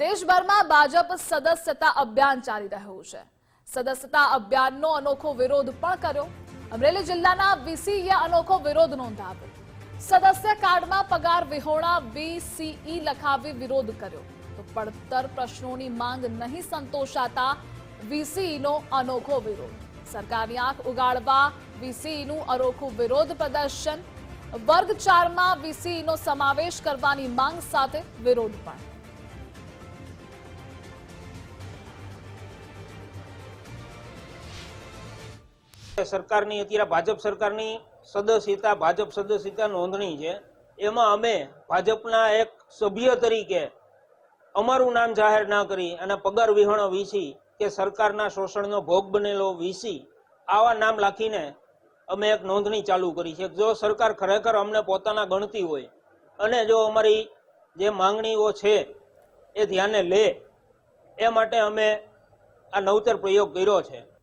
દેશભરમાં ભાજપ સદસ્યતા અભિયાન ચાલી રહ્યું છે. સદસ્યતા અભિયાનનો અનોખો વિરોધ પણ કર્યો. અમરેલી જિલ્લાના વીસીએ અનોખો વિરોધ નોંધાવ્યો. સદસ્ય કાર્ડમાં પગાર વિહોણા વીસીઈ લખાવી વિરોધ કર્યો. તો પડતર પ્રશ્નોની માંગ નહીં સંતોષાતા વીસીઈનો અનોખો વિરોધ. સરકારની આંખ ઉગાડવા વીસીઈનું અનોખું વિરોધ પ્રદર્શન. વર્ગ ચારમાં વીસીઈનો સમાવેશ કરવાની માંગ સાથે વિરોધ પણ. સરકારની, અત્યારે ભાજપ સરકારની સદસ્યતા, ભાજપ સદસ્યતા નોંધણી છે. એમાં અમે ભાજપના એક સભ્ય તરીકે અમારું નામ જાહેર ના કરી અને પગાર વિહોણો વીસી કે સરકારના શોષણનો ભોગ બનેલો વીસી, આવા નામ લખીને અમે એક નોંધણી ચાલુ કરી છે. જો સરકાર ખરેખર અમને પોતાના ગણતી હોય અને જો અમારી જે માંગણીઓ છે એ ધ્યાને લે, એ માટે અમે આ નવતર પ્રયોગ કર્યો છે.